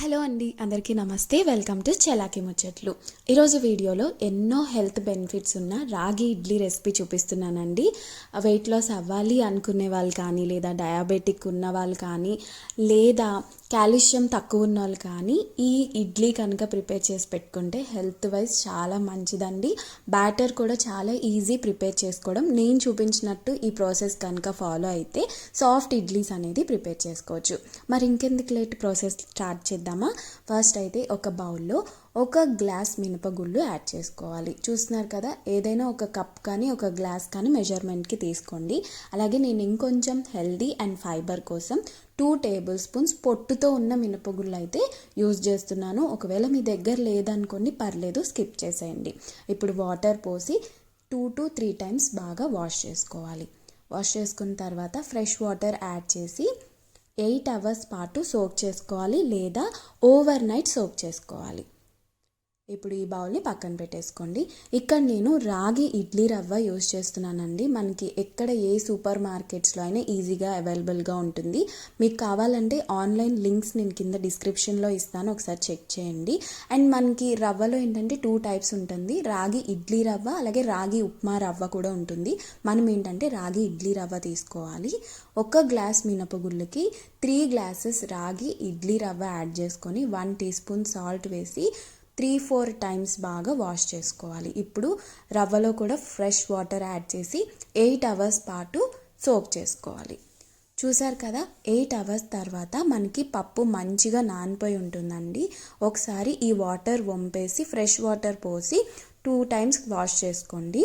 Hello అండి అందరికీ నమస్తే. వెల్కమ్ టు చలాకి ముచ్చట్లు. ఈరోజు వీడియోలో ఎన్నో హెల్త్ బెనిఫిట్స్ ఉన్న రాగి ఇడ్లీ రెసిపీ చూపిస్తున్నానండి. వెయిట్ లాస్ అవ్వాలి అనుకునే వాళ్ళు కానీ లేదా డయాబెటిక్ ఉన్న వాళ్ళు కానీ లేదా కాల్షియం తక్కువ ఉన్న వాళ్ళు కానీ ఈ ఇడ్లీ కనుక ప్రిపేర్ చేసి పెట్టుకుంటే హెల్త్ వైజ్ చాలా మంచిదండి. బ్యాటర్ కూడా చాలా ఈజీ ప్రిపేర్ చేసుకోవడం. నేను చూపించినట్టు ఈ ప్రాసెస్ కనుక ఫాలో అయితే సాఫ్ట్ ఇడ్లీస్ అనేది ప్రిపేర్ చేసుకోవచ్చు. మరి ఇంకెందుకు లేట్ ప్రాసెస్ స్టార్ట్ చేద్దామా? ఫస్ట్ అయితే ఒక బౌల్లో ఒక గ్లాస్ మినపగుళ్ళు యాడ్ చేసుకోవాలి. చూస్తున్నారు కదా ఏదైనా ఒక కప్ కానీ ఒక గ్లాస్ కానీ మెజర్మెంట్కి తీసుకోండి. అలాగే నేను ఇంకొంచెం హెల్దీ అండ్ ఫైబర్ కోసం టూ టేబుల్ స్పూన్స్ పొట్టుతో ఉన్న మినపగుళ్ళు అయితే యూజ్ చేస్తున్నాను. ఒకవేళ మీ దగ్గర లేదనుకోండి పర్లేదు స్కిప్ చేసేయండి. ఇప్పుడు వాటర్ పోసి టూ టు త్రీ టైమ్స్ బాగా వాష్ చేసుకోవాలి. వాష్ చేసుకున్న తర్వాత ఫ్రెష్ వాటర్ యాడ్ చేసి ఎయిట్ అవర్స్ పాటు సోక్ చేసుకోవాలి లేదా ఓవర్ నైట్ సోక్ చేసుకోవాలి. ఇప్పుడు ఈ బౌల్ని పక్కన పెట్టేసుకోండి. ఇక్కడ నేను రాగి ఇడ్లీ రవ్వ యూజ్ చేస్తున్నానండి. మనకి ఎక్కడ ఏ సూపర్ మార్కెట్స్లో అయినా ఈజీగా అవైలబుల్గా ఉంటుంది. మీకు కావాలంటే ఆన్లైన్ లింక్స్ నేను కింద డిస్క్రిప్షన్లో ఇస్తాను. ఒకసారి చెక్ చేయండి. అండ్ మనకి రవ్వలో ఏంటంటే టూ టైప్స్ ఉంటుంది. రాగి ఇడ్లీ రవ్వ అలాగే రాగి ఉప్మా రవ్వ కూడా ఉంటుంది. మనం ఏంటంటే రాగి ఇడ్లీ రవ్వ తీసుకోవాలి. ఒక గ్లాస్ మినపగుళ్ళకి త్రీ గ్లాసెస్ రాగి ఇడ్లీ రవ్వ యాడ్ చేసుకొని వన్ టీ స్పూన్ సాల్ట్ వేసి త్రీ ఫోర్ టైమ్స్ బాగా వాష్ చేసుకోవాలి. ఇప్పుడు రవ్వలో కూడా ఫ్రెష్ వాటర్ యాడ్ చేసి ఎయిట్ అవర్స్ పాటు సోక్ చేసుకోవాలి. చూసారు కదా ఎయిట్ అవర్స్ తర్వాత మనకి పప్పు మంచిగా నానిపోయి ఉంటుందండి. ఒకసారి ఈ వాటర్ వంపేసి ఫ్రెష్ వాటర్ పోసి టూ టైమ్స్ వాష్ చేసుకోండి.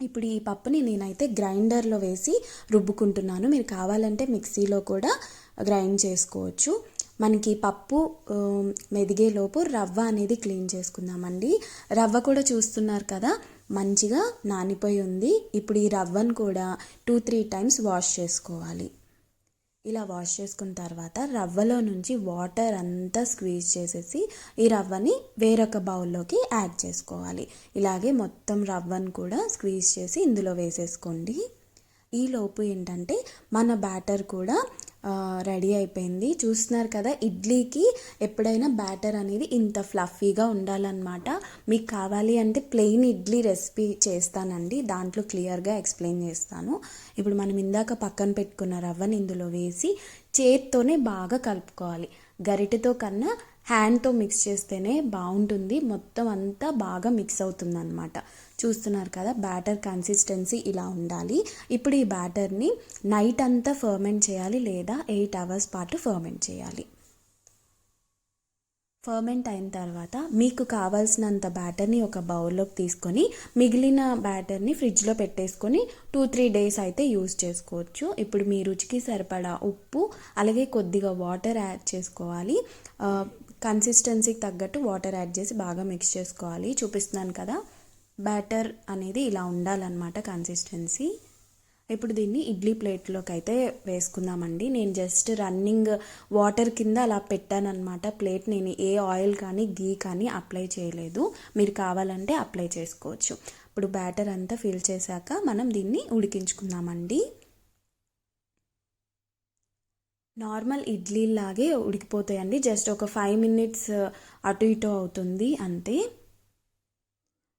ఇప్పుడు ఈ పప్పుని నేనైతే గ్రైండర్లో వేసి రుబ్బుకుంటున్నాను. మీరు కావాలంటే మిక్సీలో కూడా గ్రైండ్ చేసుకోవచ్చు. మనకి పప్పు మెదిగేలోపు రవ్వ అనేది క్లీన్ చేసుకుందామండి. రవ్వ కూడా చూస్తున్నారు కదా మంచిగా నానిపోయి ఉంది. ఇప్పుడు ఈ రవ్వను కూడా టూ త్రీ టైమ్స్ వాష్ చేసుకోవాలి. ఇలా వాష్ చేసుకున్న తర్వాత రవ్వలో నుంచి వాటర్ అంతా స్క్వీజ్ చేసేసి ఈ రవ్వని వేరొక బౌల్లోకి యాడ్ చేసుకోవాలి. ఇలాగే మొత్తం రవ్వను కూడా స్క్వీజ్ చేసి ఇందులో వేసేసుకోండి. ఈలోపు ఏంటంటే మన బ్యాటర్ కూడా రెడీ అయిపోయింది. చూస్తున్నారు కదా ఇడ్లీకి ఎప్పుడైనా బ్యాటర్ అనేది ఇంత ఫ్లఫీగా ఉండాలన్నమాట. మీకు కావాలి అంటే ప్లెయిన్ ఇడ్లీ రెసిపీ చేస్తానండి. దాంట్లో క్లియర్గా ఎక్స్ప్లెయిన్ చేస్తాను. ఇప్పుడు మనం ఇందాక పక్కన పెట్టుకున్న రవ్వని ఇందులో వేసి చేత్తోనే బాగా కలుపుకోవాలి. గరిటెతో కన్నా హ్యాండ్తో మిక్స్ చేస్తేనే బాగుంటుంది. మొత్తం అంతా బాగా మిక్స్ అవుతుంది అనమాట చూస్తున్నారు కదా బ్యాటర్ కన్సిస్టెన్సీ ఇలా ఉండాలి. ఇప్పుడు ఈ బ్యాటర్ని నైట్ అంతా ఫర్మెంట్ చేయాలి లేదా ఎయిట్ అవర్స్ పాటు ఫర్మెంట్ చేయాలి. ఫర్మెంట్ అయిన తర్వాత మీకు కావాల్సినంత బ్యాటర్ని ఒక బౌల్లోకి తీసుకొని మిగిలిన బ్యాటర్ని ఫ్రిడ్జ్లో పెట్టేసుకొని టూ త్రీ డేస్ అయితే యూజ్ చేసుకోవచ్చు. ఇప్పుడు మీ రుచికి సరిపడా ఉప్పు అలాగే కొద్దిగా వాటర్ యాడ్ చేసుకోవాలి. కన్సిస్టెన్సీకి తగ్గట్టు వాటర్ యాడ్ చేసి బాగా మిక్స్ చేసుకోవాలి. చూపిస్తున్నాను కదా. బ్యాటర్ అనేది ఇలా ఉండాలన్నమాట కన్సిస్టెన్సీ. ఇప్పుడు దీన్ని ఇడ్లీ ప్లేట్లోకి అయితే వేసుకుందామండి. నేను జస్ట్ రన్నింగ్ వాటర్ కింద అలా పెట్టానన్నమాట ప్లేట్. నేను ఏ ఆయిల్ కానీ గీ కానీ అప్లై చేయలేదు. మీరు కావాలంటే అప్లై చేసుకోవచ్చు. ఇప్పుడు బ్యాటర్ అంతా ఫిల్ చేశాక మనం దీన్ని ఉడికించుకుందామండి. నార్మల్ ఇడ్లీ లాగే ఉడికిపోతాయండి. జస్ట్ ఒక ఫైవ్ మినిట్స్ అటు ఇటు అవుతుంది అంతే.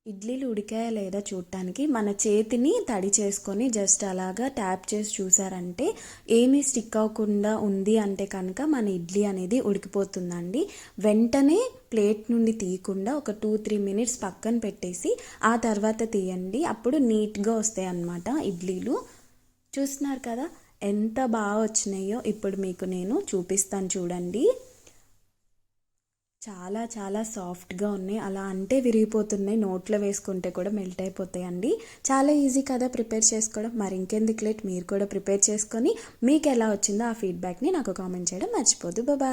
ఇడ్లీలు ఉడికాయా లేదా చూడటానికి మన చేతిని తడి చేసుకొని జస్ట్ అలాగా ట్యాప్ చేసి చూసారంటే ఏమీ స్టిక్ అవ్వకుండా ఉంది అంటే కనుక మన ఇడ్లీ అనేది ఉడికిపోతుందండి. వెంటనే ప్లేట్ నుండి తీయకుండా ఒక టూ త్రీ మినిట్స్ పక్కన పెట్టేసి ఆ తర్వాత తీయండి. అప్పుడు నీట్గా వస్తాయి అన్నమాట ఇడ్లీలు. చూస్తున్నారు కదా? ఎంత బాగా వచ్చినాయో ఇప్పుడు మీకు నేను చూపిస్తాను చూడండి. చాలా చాలా సాఫ్ట్గా ఉన్నాయి. అలా అంటే విరిగిపోతున్నాయి. నోట్లో వేసుకుంటే కూడా మెల్ట్ అయిపోతాయండి. చాలా ఈజీ కదా ప్రిపేర్ చేసుకోవడం. మరి ఇంకెందుకు లేట్? మీరు కూడా ప్రిపేర్ చేసుకొని మీకు ఎలా వచ్చిందో ఆ ఫీడ్బ్యాక్ని నాకు కామెంట్ చేయడం మర్చిపోదు బాబా